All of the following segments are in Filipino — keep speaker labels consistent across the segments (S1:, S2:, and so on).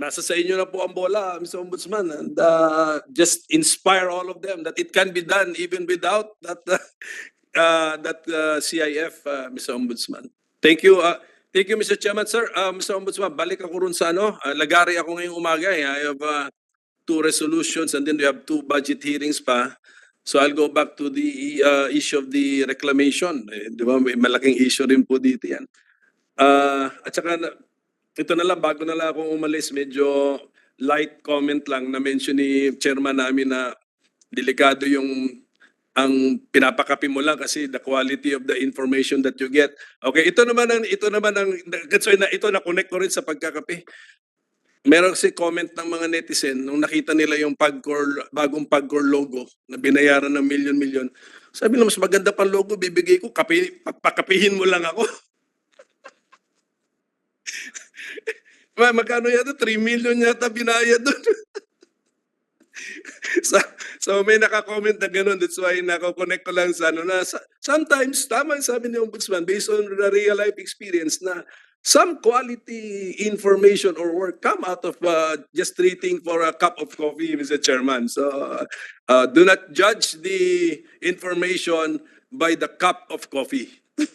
S1: nasa sa inyo na po ang bola, Mr. Ombudsman, and uh, just inspire all of them that it can be done even without that uh, uh, that uh, CIF, uh, Mr. Ombudsman. Thank you. Uh, thank you, Mr. Chairman. Sir, uh, Mr. Ombudsman, balik ako rin sa ano. Uh, lagari ako ngayong umaga. Eh. I have uh, two resolutions and then we have two budget hearings pa. So I'll go back to the uh, issue of the reclamation. Eh, di ba? May malaking issue rin po dito yan. Uh, at saka, ito na lang, bago na lang akong umalis, medyo light comment lang na mention ni chairman namin na delikado yung ang pinapakapi mo lang kasi the quality of the information that you get. Okay, ito naman ang ito naman ang that's why na ito na connect ko rin sa pagkakape. Meron kasi comment ng mga netizen nung nakita nila yung Pagcor bagong Pagcor logo na binayaran ng milyon-milyon. Sabi nila mas maganda pa logo bibigay ko kape pakapihin mo lang ako. magkano yata? 3 million yata binayad doon. so, so may naka-comment na gano'n. That's why nako-connect ko lang sa ano na sa- sometimes tama yung sabi ni Ombudsman based on the real life experience na some quality information or work come out of uh, just treating for a cup of coffee, Mr. Chairman. So uh, do not judge the information by the cup of coffee.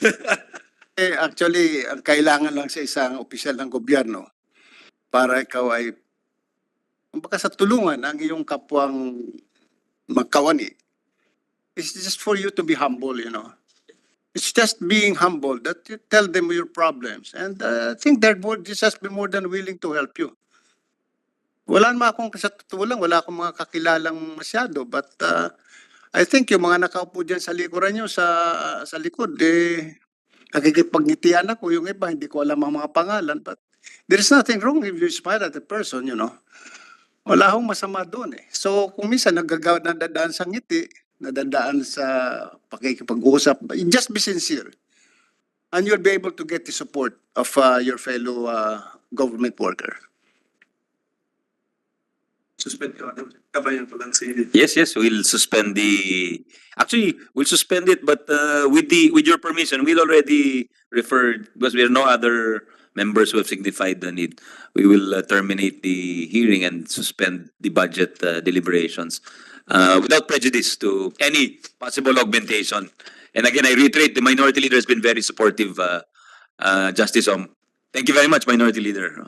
S2: Eh, actually, ang kailangan lang sa isang opisyal ng gobyerno para ikaw ay kumbaga sa tulungan ang iyong kapwang magkawani It's just for you to be humble, you know. It's just being humble that you tell them your problems. And uh, I think they're more, just has be more than willing to help you. Wala naman akong, sa totoo wala akong mga kakilalang masyado. But uh, I think yung mga nakaupo dyan sa likuran nyo, sa, sa likod, eh, nakikipagngitian ako. Yung iba, hindi ko alam ang mga pangalan. But there's nothing wrong if you smile at the person, you know. Wala akong masama doon eh. So kung minsan nagagawa, nadadaan sa ngiti, nadadaan sa pakikipag-usap, just be sincere. And you'll be able to get the support of uh, your fellow uh, government worker.
S1: Suspend. Kabayan ko lang si
S3: Yes, yes, we'll suspend the, actually, we'll suspend it, but uh, with the, with your permission, we'll already refer, because we have no other members who have signified the need. We will uh, terminate the hearing and suspend the budget uh, deliberations uh, without prejudice to any possible augmentation. And again, I reiterate, the minority leader has been very supportive, uh, uh, Justice Om. Thank you very much, Minority Leader.